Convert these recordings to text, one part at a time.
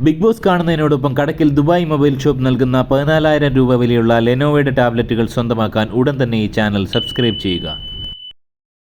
Big Boss കാണുന്നതിനോടൊപ്പം കടക്കിൽ Dubai mobile shop നൽകുന്ന പതിനാലായിരം രൂപ വിലയുള്ള ലെനോവയുടെ ടാബ്ലറ്റുകൾ സ്വന്തമാക്കാൻ ഉടൻ തന്നെ ഈ ചാനൽ സബ്സ്ക്രൈബ് ചെയ്യുക.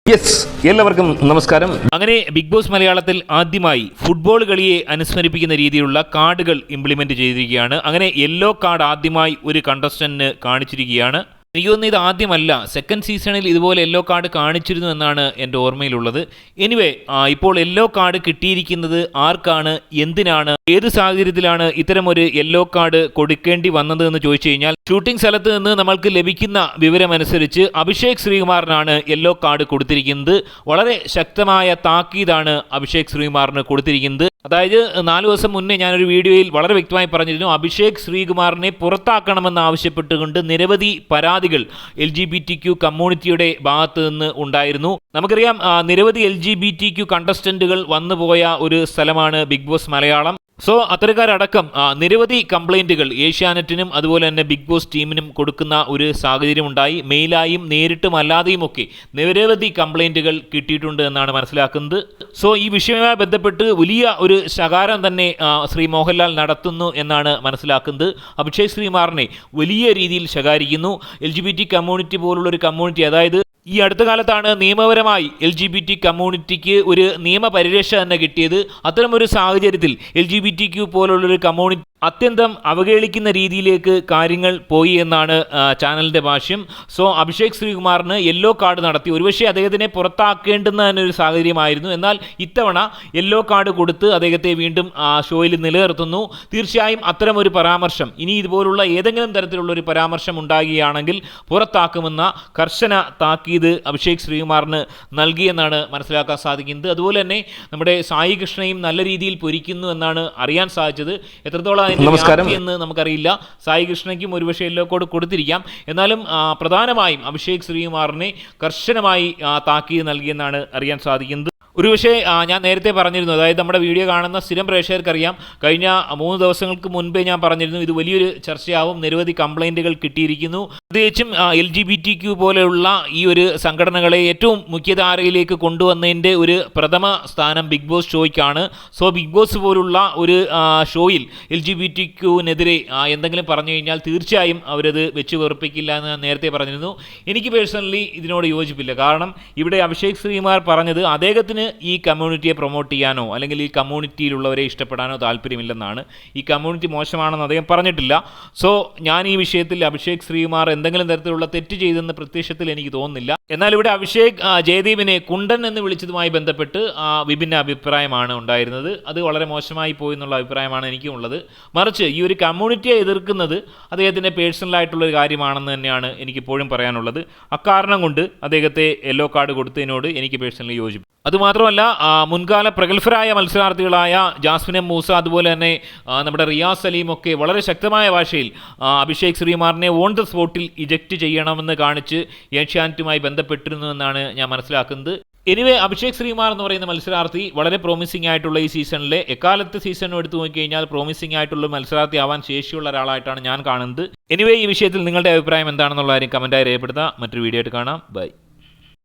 യെസ് എല്ലാവർക്കും നമസ്കാരം. അങ്ങനെ ബിഗ് ബോസ് മലയാളത്തിൽ ആദ്യമായി ഫുട്ബോൾ കളിയെ അനുസ്മരിപ്പിക്കുന്ന രീതിയിലുള്ള കാർഡുകൾ ഇംപ്ലിമെന്റ് ചെയ്തിരിക്കുകയാണ്. അങ്ങനെ യെല്ലോ കാർഡ് ആദ്യമായി ഒരു കണ്ടസ്റ്റന്റിന് കാണിച്ചിരിക്കുകയാണ്. എനിക്ക് തോന്നുന്നു ഇത് ആദ്യമല്ല. സെക്കൻഡ് സീസണിൽ ഇതുപോലെ യെല്ലോ കാർഡ് കാണിച്ചിരുന്നു എന്നാണ് എന്റെ ഓർമ്മയിലുള്ളത്. എനിവേ ഇപ്പോൾ യെല്ലോ കാർഡ് കിട്ടിയിരിക്കുന്നത് ആർക്കാണ്? എന്തിനാണ്? ഏത് സാഹചര്യത്തിലാണ് ഇത്തരമൊരു യെല്ലോ കാർഡ് കൊടുക്കേണ്ടി വന്നത് എന്ന് ചോദിച്ചു കഴിഞ്ഞാൽ ഷൂട്ടിംഗ് സ്ഥലത്ത് നിന്ന് നമ്മൾക്ക് ലഭിക്കുന്ന വിവരമനുസരിച്ച് അഭിഷേക് ശ്രീകുമാറിനാണ് യെല്ലോ കാർഡ് കൊടുത്തിരിക്കുന്നത്. വളരെ ശക്തമായ താക്കീതാണ് അഭിഷേക് ശ്രീകുമാറിന് കൊടുത്തിരിക്കുന്നത്. അതായത് നാല് ദിവസം മുന്നേ ഞാനൊരു വീഡിയോയിൽ വളരെ വ്യക്തമായി പറഞ്ഞിരുന്നു അഭിഷേക് ശ്രീകുമാറിനെ പുറത്താക്കണമെന്ന് ആവശ്യപ്പെട്ടുകൊണ്ട് നിരവധി പരാതികൾ L G B T Q കമ്മ്യൂണിറ്റിയുടെ ഭാഗത്ത് നിന്ന് ഉണ്ടായിരുന്നു. നമുക്കറിയാം നിരവധി L G B T Q കണ്ടസ്റ്റന്റുകൾ വന്നുപോയ ഒരു സ്ഥലമാണ് ബിഗ് ബോസ് മലയാളം. സോ അത്തരക്കാരടക്കം നിരവധി കംപ്ലൈന്റുകൾ ഏഷ്യാനെറ്റിനും അതുപോലെ തന്നെ ബിഗ് ബോസ് ടീമിനും കൊടുക്കുന്ന ഒരു സാഹചര്യം ഉണ്ടായി മെയിലായും നേരിട്ടും അല്ലാതെയും ഒക്കെ നിരവധി കംപ്ലൈന്റുകൾ കിട്ടിയിട്ടുണ്ട് എന്നാണ് മനസ്സിലാക്കുന്നത്. സോ ഈ വിഷയവുമായി ബന്ധപ്പെട്ട് വലിയ ഒരു ശകാരം തന്നെ ശ്രീ മോഹൻലാൽ നടത്തുന്നു എന്നാണ് മനസ്സിലാക്കുന്നത്. അഭിഷേക് ശ്രീമാറിനെ വലിയ രീതിയിൽ ശകാരിക്കുന്നു. L G B T community പോലുള്ള ഒരു കമ്മ്യൂണിറ്റി അതായത് ഈ അടുത്ത കാലത്താണ് നിയമപരമായി എൽ ജി ബി ടി കമ്മ്യൂണിറ്റിക്ക് ഒരു നിയമപരിരക്ഷ തന്നെ കിട്ടിയത്. അത്തരമൊരു സാഹചര്യത്തിൽ L G B T Q പോലുള്ളൊരു കമ്മ്യൂണിറ്റി അത്യന്തം അവഹേളിക്കുന്ന രീതിയിലേക്ക് കാര്യങ്ങൾ പോയി എന്നാണ് ചാനലിന്റെ ഭാഷ്യം. സോ അഭിഷേക് ശ്രീകുമാറിന് യെല്ലോ കാർഡ് നടത്തി. ഒരുപക്ഷെ അദ്ദേഹത്തിനെ പുറത്താക്കേണ്ടുന്ന ഒരു സാഹചര്യമായിരുന്നു. എന്നാൽ ഇത്തവണ യെല്ലോ കാർഡ് കൊടുത്ത് അദ്ദേഹത്തെ വീണ്ടും ഷോയിൽ നിലനിർത്തുന്നു. തീർച്ചയായും അത്തരമൊരു പരാമർശം ഇനി ഇതുപോലുള്ള ഏതെങ്കിലും തരത്തിലുള്ള ഒരു പരാമർശം ഉണ്ടാകുകയാണെങ്കിൽ പുറത്താക്കുമെന്ന കർശന താക്കീത് അഭിഷേക് ശ്രീകുമാറിന് നൽകിയെന്നാണ് മനസ്സിലാക്കാൻ സാധിക്കുന്നത്. അതുപോലെ തന്നെ നമ്മുടെ സായി കൃഷ്ണയും നല്ല രീതിയിൽ പൊരിക്കുന്നു എന്നാണ് അറിയാൻ സാധിച്ചത്. എത്രത്തോളം അതിന്റെ. എന്ന് നമുക്കറിയില്ല. സായി കൃഷ്ണയ്ക്കും ഒരുപക്ഷെ യെല്ലോ കോഡ് കൊടുത്തിരിക്കാം. എന്നാലും പ്രധാനമായും അഭിഷേക് ശ്രീകുമാറിനെ കർശനമായി താക്കീത് നൽകിയെന്നാണ് അറിയാൻ സാധിക്കുന്നത്. ഒരുപക്ഷെ പക്ഷേ ഞാൻ നേരത്തെ പറഞ്ഞിരുന്നു. അതായത് നമ്മുടെ വീഡിയോ കാണുന്ന സ്ഥിരം പ്രേക്ഷകർക്കറിയാം. കഴിഞ്ഞ മൂന്ന് ദിവസങ്ങൾക്ക് മുൻപേ ഞാൻ പറഞ്ഞിരുന്നു ഇത് വലിയൊരു ചർച്ചയാവും. നിരവധി കംപ്ലൈന്റുകൾ കിട്ടിയിരിക്കുന്നു. പ്രത്യേകിച്ചും L G B T Q പോലെയുള്ള ഈ ഒരു സംഘടനകളെ ഏറ്റവും മുഖ്യധാരയിലേക്ക് കൊണ്ടുവന്നതിന്റെ ഒരു പ്രഥമ സ്ഥാനം ബിഗ് ബോസ് ഷോയ്ക്കാണ്. സോ ബിഗ് ബോസ് പോലുള്ള ഒരു ഷോയിൽ എൽ ജി ബി ടി ക്യുവിനെതിരെ എന്തെങ്കിലും പറഞ്ഞു കഴിഞ്ഞാൽ തീർച്ചയായും അവരത് വെച്ച് വെറുപ്പിക്കില്ല എന്ന് ഞാൻ നേരത്തെ പറഞ്ഞിരുന്നു. എനിക്ക് പേഴ്സണലി ഇതിനോട് യോജിപ്പില്ല. കാരണം ഇവിടെ അഭിഷേക് ശ്രീമാർ പറഞ്ഞത് അദ്ദേഹത്തിന് ഈ കമ്മ്യൂണിറ്റിയെ പ്രൊമോട്ട് ചെയ്യാനോ അല്ലെങ്കിൽ ഈ കമ്മ്യൂണിറ്റിയിലുള്ളവരെ ഇഷ്ടപ്പെടാനോ താല്പര്യമില്ലെന്നാണ് ഈ കമ്മ്യൂണിറ്റി മോശമാണെന്ന് അദ്ദേഹം പറഞ്ഞിട്ടില്ല. സോ ഞാൻ ഈ വിഷയത്തിൽ അഭിഷേക് ശ്രീകുമാർ എന്തെങ്കിലും തരത്തിലുള്ള തെറ്റ് ചെയ്തെന്ന് പ്രത്യക്ഷത്തിൽ എനിക്ക് തോന്നുന്നില്ല. എന്നാൽ ഇവിടെ അഭിഷേക് ജയദീപിനെ കുണ്ടൻ എന്ന് വിളിച്ചതുമായി ബന്ധപ്പെട്ട് വിഭിന്ന അഭിപ്രായമാണ് ഉണ്ടായിരുന്നത്. അത് വളരെ മോശമായി പോയി എന്നുള്ള അഭിപ്രായമാണ് എനിക്കും ഉള്ളത്. മറിച്ച് ഈ ഒരു കമ്മ്യൂണിറ്റിയെ എതിർക്കുന്നത് അദ്ദേഹത്തിന്റെ പേഴ്സണലായിട്ടുള്ള ഒരു കാര്യമാണെന്ന് തന്നെയാണ് എനിക്കിപ്പോഴും പറയാനുള്ളത്. അക്കാരണം കൊണ്ട് അദ്ദേഹത്തെ യെല്ലോ കാർഡ് കൊടുത്തതിനോട് എനിക്ക് പേഴ്സണലി യോജിപ്പ് അതുമാത്രമല്ല ആ, മുൻകാല പ്രഗത്ഭരായ മത്സരാർത്ഥികളായ ജാസ്മിൻ മൂസ അതുപോലെ തന്നെ നമ്മുടെ റിയാസ് ഒക്കെ വളരെ ശക്തമായ ഭാഷയിൽ അഭിഷേക് ശ്രീമാറിനെ ഓൺ ദ സ്പോട്ടിൽ ഇജക്റ്റ് ചെയ്യണമെന്ന് കാണിച്ച് ഏഷ്യാനെറ്റുമായി ബന്ധപ്പെട്ടിരുന്നു എന്നാണ് ഞാൻ മനസ്സിലാക്കുന്നത്. എനിവേ അഭിഷേക് ശ്രീമാർ എന്ന് പറയുന്ന മത്സരാർത്ഥി വളരെ പ്രോമിസിംഗ് ആയിട്ടുള്ള ഈ സീസണിലെ എക്കാലത്തെ സീസണും എടുത്തു നോക്കിക്കഴിഞ്ഞാൽ പ്രോമിസിംഗ് ആയിട്ടുള്ള മത്സരാർത്ഥി ആവാൻ ശേഷിയുള്ള ഒരാളായിട്ടാണ് ഞാൻ കാണുന്നത്. എനിവേ ഈ വിഷയത്തിൽ നിങ്ങളുടെ അഭിപ്രായം എന്താണെന്നുള്ള കാര്യം കമന്റായി രേഖപ്പെടുത്താം മറ്റൊരു വീഡിയോ ആയിട്ട് കാണാം. ബൈ